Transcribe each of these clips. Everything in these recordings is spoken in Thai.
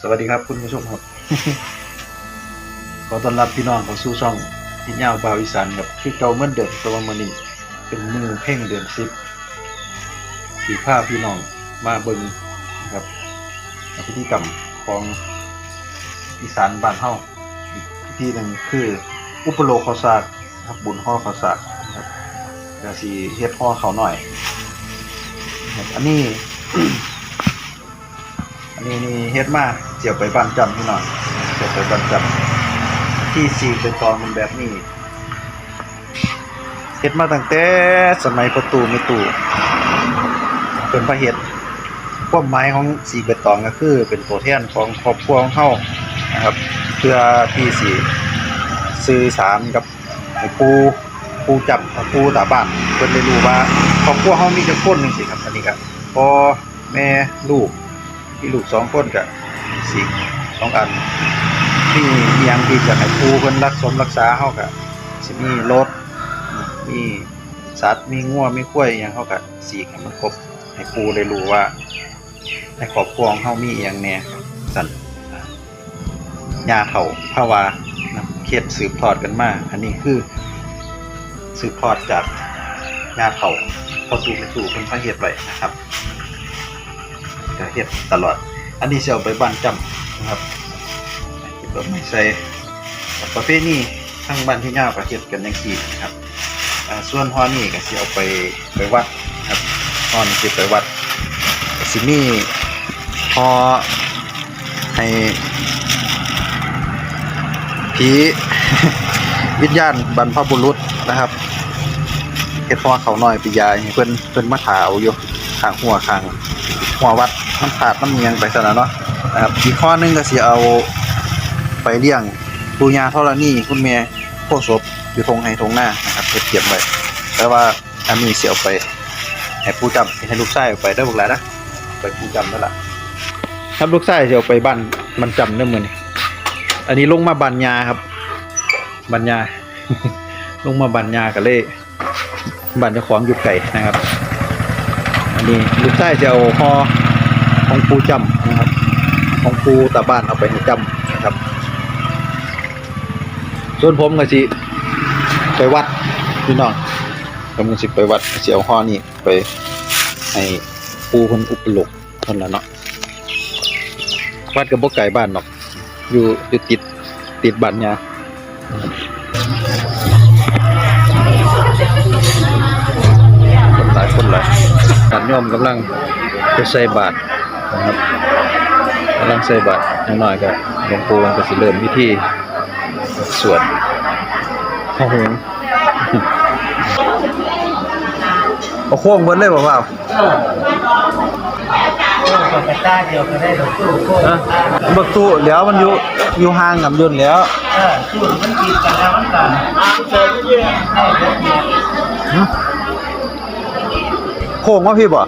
สวัสดีครับคุณผู้ชมครับ ขอต้อนรับพี่น้องเข้าสู่ช่องที่ยาวบาวอีสานครับคือเก่าเมื่อเดิมแต่ว่ามื้อนี้เป็นมือเพ่งเดือนสิบสีผ้าพี่น้องมาเบิงครับพิธีกรรมของอีสานบ้านเฮาอีกพิธีหนึ่งคืออุปโลกข้าวสากครับบุญห่อข้าวสากครับก็สิเฮ็ดห่อเขาหน่อย อันนี้ อันนี้นี่เฮ็ดมาเจียวไปบ้านจำพี่น้องเจียวไปบ้านจำที่สีเป็นตอนมันแบบนี้เฮ็ดมาตั้งแต่สมัยประตูไม่ตู่เป็นพระเฮ็ดความหมายของสีเบตองก็คือ เป็นตัวแทนของครอบครัวของเฮานะครับ เพื่อที่สิสื่อสารกับผู้ผู้จับผู้ตาบ้านเพิ่นได้รู้ว่าครอบครัวเฮามีจักคนจังซี่ครับอันนี้ก็พ่อ แม่ลูกมีลูกสองคนกับสีสองอันมีอหยังที่จะให้ครูเพิ่นรักสมรักษาเฮาก็สิมีรถมีสัตว์มีงัวมีควยอหยังเฮาก็สีให้มันครบให้ครูได้รู้ว่าในครอบครัวของเฮามีอหยังแน่สั่นยาเฒ่าภาวานะเคล็ดสืบทอดกันมาอันนี้คือ สืบทอดจากยาเฒ่าพอสู่ไปสู่เพิ่นพระเฮ็ดไว้นะครับ ก็เฮ็ดตลอด อันนี้สิเอาไปบ้านจำนะครับก็บดอกไม้ใส่ประเภทนี้ทางบ้านที่ย่าก็เฮ็ดกันจังซี่นะครับส่วนฮอนี่ก็สิเอาไปไปวัดนะครับฮอนี่สิไปวัดสิมีฮอให้ผีวิญญาณบรรพบุรุษนะครับเฮ็ดฮอเขาน้อยไปยายเพิ่นเพิ่นมาถาเอาอยู่ข้างหัวข้าง หัววัดน้ำขาดน้ำเมียงไปซะแล้วเนาะนะครับอีกข้อนึงก็สิเอาไปเลี้ยงปูญาเทอรณีคุณแม่โคศพอยู่ทงไห้ทงหน้านะครับเก็บเก็บไว้แต่ว่าอันนี้สิเอาไปให้ผู้จำให้ลูกชายเอาไปได้อบุกหลายนะไปผู้จำนั่นแหละครับลูกชายสิเอาไปบ้านมันจำเด้อมื้อนอันนี้ลงมาบันยาครับบันยาลงมาบันยาก็เลยบันเจ้าของอยู่ไก่นะครับ อันนี้ลูกชายจะเอาห่อของปูจำนะครับ ของปูตาบ้านเอาไปให้จำนะครับ ส่วนผมก็สิไปวัดพี่น้องผมก็สิไปวัดเสิเอาห่อนี้ไปให้ปูคนอุปโลกเท่านั้นเนาะวัดกับบ่ไก่บ้านเนาะอยู่อยู่ติดติดบ้านยาคนหายคนหลายญาติโยมกำลังไปใส่บาตรนะครับกำลังใส่บาตรอย่างน้อยก็หลวงปู่มันก็สิเริ่มพิธีสวดพระหงส์เอาโค้งเบิดเลยบ่ว่ากระต้าเดียวก็ได้ดอกตู้โค้เอ้อบักตู้เดี๋ยวมันอยู่อยู่ห่างกับยนต์แล้วเออตู้มันกินกันแล้วมันกัน โค้งว่าพี่บ่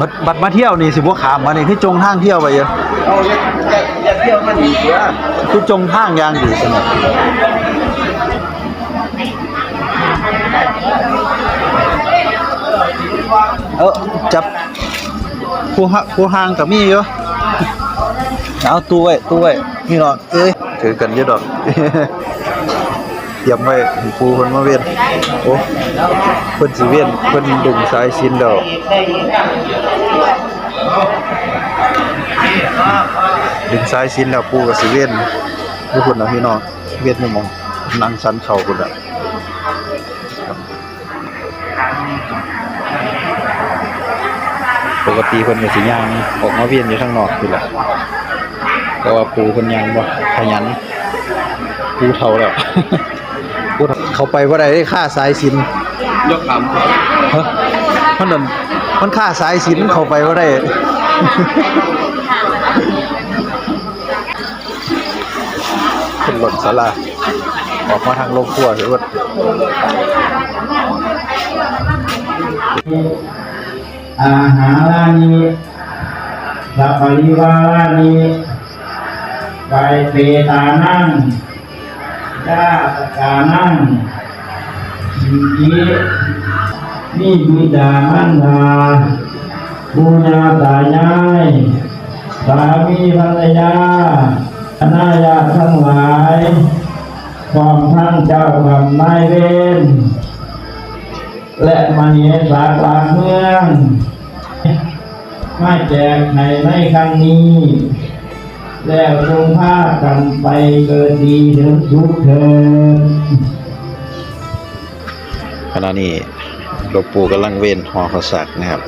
บัดบัดมาเที่ยวนี่สิบ่ขามมานี่คือจงทางเที่ยวไปเยอะเอาอย่าอย่าอย่าเที่ยวมันดีเสียคือจงทางอย่างดีสนอเออจับ ผู้ฮะผู้ห่างกับมีอยู่เอาตู้ไว้ตู้ไว้พี่น้องเอ้ยถือกันเยอะดอกเตรียมไว้ให้ปูเพิ่นมาเวียนโอ้เพิ่นสิเวียนเพิ่นดึงสายสินดอกได้ยินกันดึงสายสินแล้วปูก็สิเวียนอยู่พุ่นน่ะพี่น้องเวียนอยู่หมองนั่งสันเข่าพุ่นน่ะ กติเพิ่นก็สิย่างออกมาเวียนอยู่ข้างนอกพุ่นล่ะแต่ว่าปูเพิ่นยังบ่ขยันปูเฒ่าแล้วปูเฒ่าเขาไปบ่ได้ได้ค่าสายสินยกขำครับฮะมันนั่นมันค่าสายสินเข้าไปบ่ได้เป็นหล่นสลาออกมาทางโลกครัวเถอะว่าอาหารานิสัพพริวา รานิไปเปตานั่งยาสกานั่งสิกินี่บิดามันดาบูญาตายายสามีภรรยาคณะญาติทั้งหลาย ความทั้งเจ้ากรรมนายเวร และมเหสากลางเมือง มาแจกในในครั้งนี้ แล้วจงพากันไปเกิดดีถึงสุขเถิดขณะนี้หลวงปู่กำลังเว้นหอข้าวสากนะครับ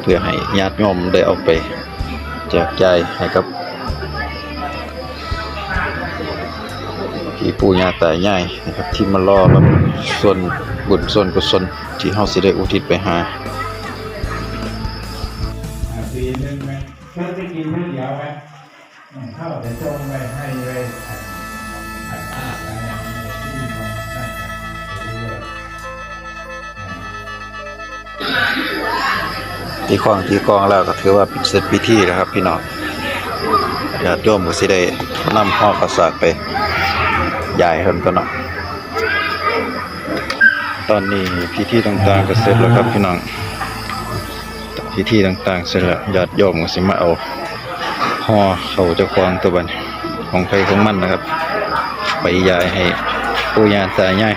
เพื่อให้ญาติโยมได้เอาไปแจกใจให้กับ พี่ปู่ย่าตายายนะครับที่มารอรับส่วนบุญส่วนกุศลที่เฮาสิได้อุทิศไปหาปีนึงไหมเพื่อจะกินไม่เดียวไหมเข้าแต่จงไปให้เลยอัดอาอะไรที่มันน่าจะเรื่อยที่คลองที่กองแล้วก็ถือว่าเป็นเสร็จพิธีแล้วครับพี่น้องญาติโยมก็สิได้นำห่อข้าวสากไป ยายเพิ่นก็เนาะตอนนี้พิธีต่างๆก็เสร็จแล้วครับพี่น้องพิธีต่างๆ เสร็จแล้วญาติโยมก็สิมาเอาห่อเขาเจ้าของตัวบันของใครของมันนะครับ ไปยายให้ปู่ย่าตายาย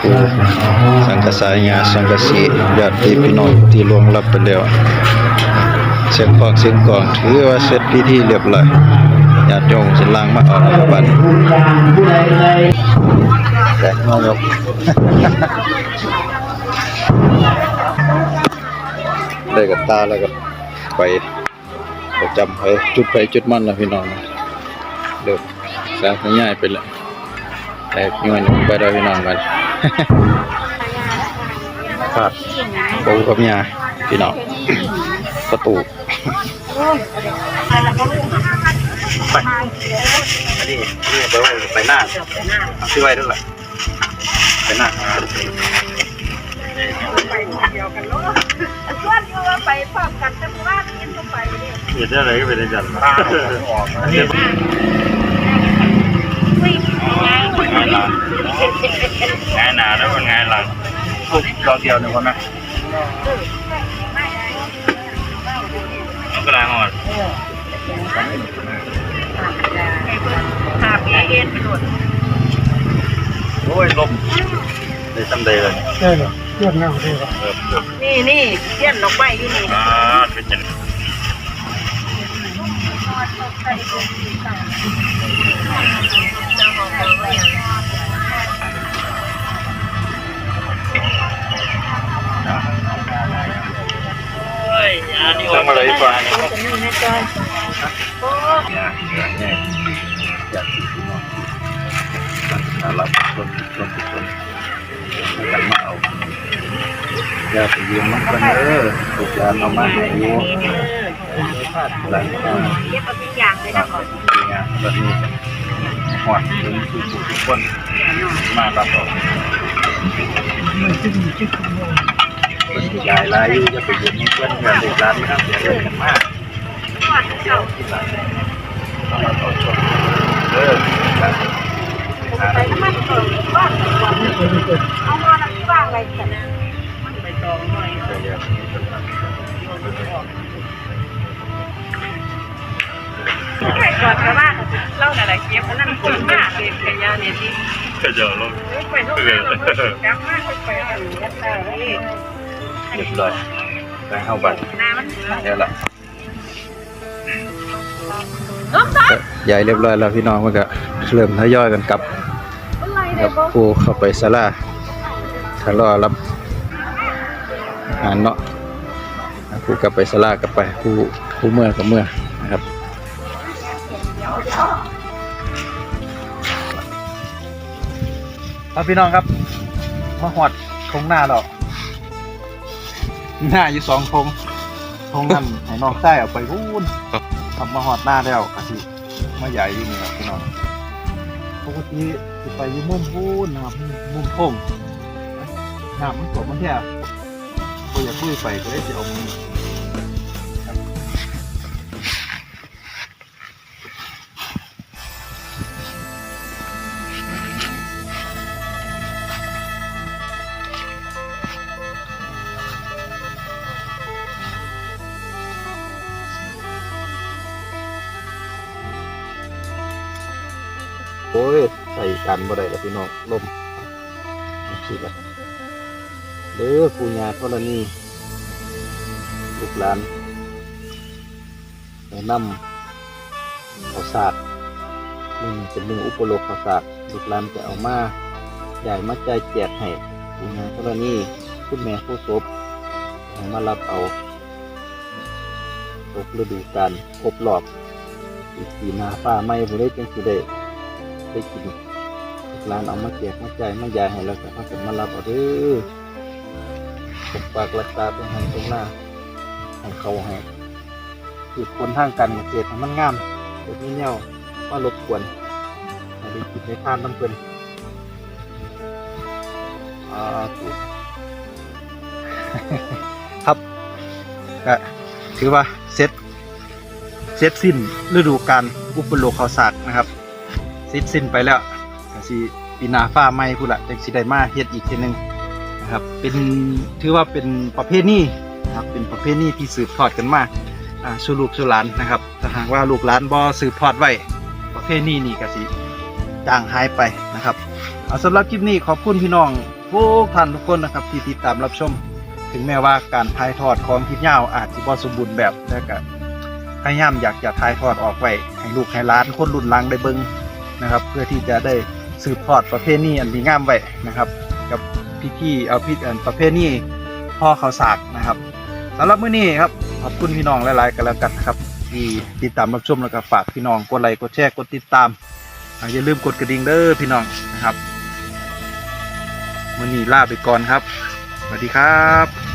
ปู่สังกษายาสังกสีญาติพี่น้องที่ล่วงลับไปแล้ว สียงกลองเสียงกองถือว่าเสร็จพิธีเรียบร้อยญาติโยมสิลางมาเอาแล้วบัดผู้จางผู้ใดใดแต่งอยกได้กับตาแล้วก็ไปประจำไปจุดไปจุดมันแล้วพี่น้องเดือดสางง่ายไปแล้วแต่ย้อนไปแล้วพี่น้องกันครับปูกับยาพี่น้อง ประตูไปอันนี้นี่ไปไว้ไปหน้าเอาชื่อไว้ด้วยล่ะไปหน้าไปเดียวกันเนาะส่วนอยู่ว่าไปพร้อมกันแต่ว่ากินเข้าไปเนี่ยเห็นอะไรก็เป็นจันทร์งานหนาแล้วมันงานหลังทุกดอกเดียวหนึ่งคนนะมัน ก็ลางอ่อนหาปีเอ็นหลุดโอ้ยลมได้จำได้เลยนี่นี่เทียนดอกไม้อยู่นี่อ่าเป็นจังทำอะไรฟังจะมีแม่จอยโอ้น่ารักคนคนคนกันมาเอาอย่าไปยืมมันกันเด้อถูกยานเอามาให้อยู่หลังจากเก็บเอาทุกอย่างเลยนะก่อนงานตอนนี้หอดถึงทุกคนมารับเอา ยายลายอยู่จะไปยืมเพื่อนเพื่อนเด็กร้านนะครับเดี๋ยวเรื่องกันมากก่อนเก่าเออไปมันก่อนบ้านก่อนเอามาหนังว่างไว้กันนะมันไปตองหน่อยใครก่อนก็ว่าเล่าอะไรเก็บนั่นคนมากเลยขยะเนี่ยที่ก็จะลงไปทุกงานเรากลับมาไปกันแต่นี่ เรียบร้อยไปเข้าบัตรน้ำมันเดี๋ยวละน้องจ๊ะใหญ่เรียบร้อยแล้วพี่น้องมันก็เริ่มทยอยกันกลับอะไรคเนี่รัยบบอกผู้เข้าไปศาลาทารอรับงานเนาะผู้กลับไปศาลากลับไปผู้ผู้เมื่อกับเมื่อนะครับครับพี่น้องครับมาหอดทงหน้าเรา หน้าอยู่สองทงทงนั่นให้น้องใต้เอาไปพูนทำมาหอดหน้าแล้วกะทิมาใหญ่อยู่นี่ครับพี่น้องปกติสิไปอยู่มุมพูนนะครับมุมโค้งน้ำมันตกมันแค่ปุยอยากคุยไปก็เลยจะเอามือ โอ้ยใส่กันบ่ได้แล้วพี่น้องลมสิละเด้อปูญาธรณีลูกหลานแนะนำข้าวสากมึงเป็นมืออุปโลกข้าวสากลูกหลานจะเอามาใหญ่มาใจายแจกให้ปูญาธรณีคุณแม่ผู้ศพมารับเอาครบฤดูกาลครบรอบอีกปีนาฟ้าไม่บ่ได้จังสิได้ ได้กินร้านเอามาแจกมาจ่ายมายายให้แล้วก็มาเป็นมารับเอาเด้อปกปักรักษาตรงหันตรงหน้าให้เขาให้คือคนทางการเกษตมันงามเดี๋ยวนี้เนี่ยว่ารบกวนได้กินได้ทานน้ำเพิ่นอ่าถูกครับก็ถือว่าเสร็จเสร็จสิ้นฤดูกาลอุปโลกข้าวสากนะครับ เสร็จสิ้นไปแล้วก็สิปีหนาฟ้าใหม่พุ่นละจังสิได้มาเฮ็ดอีกทีหนึงนะครับเป็นถือว่าเป็นประเพณีนะครับเป็นประเพณีที่สืบทอดกันมาอ่าสู่ลูกสู่หลานนะครับถ้าหากว่าลูกหลานบ่สืบทอดไว้ประเพณีนี้ก็สิจางหายไปนะครับเอาสำหรับคลิปนี้ขอบคุณพี่น้องทุกท่านทุกคนนะครับที่ติดตามรับชม ถึงแม้ว่าการถ่ายทอดของคลิปยาวอาจจะบ่สมบูรณ์แบบแต่ก็พยายามอยากจะถ่ายทอดออกไว้ให้ลูกให้หลานคนรุ่นหลังได้เบิ่ง นะครับ เพื่อที่จะได้สืบทอดประเพณีอันดีงามไว้นะครับ กับพิธีเอาพิธีอันประเพณีพ่อเขาสากนะครับสำหรับมื้อนี้ครับขอบคุณพี่น้องหลายๆกันแล้วกันนะครับที่ติดตามรับชมแล้วก็ฝากพี่น้องกดไลค์กดแชร์กดติดตามอ่าอย่าลืมกดกระดิ่งเด้อพี่น้องนะครับมื้อนี้ลาไปก่อนครับสวัสดีครับ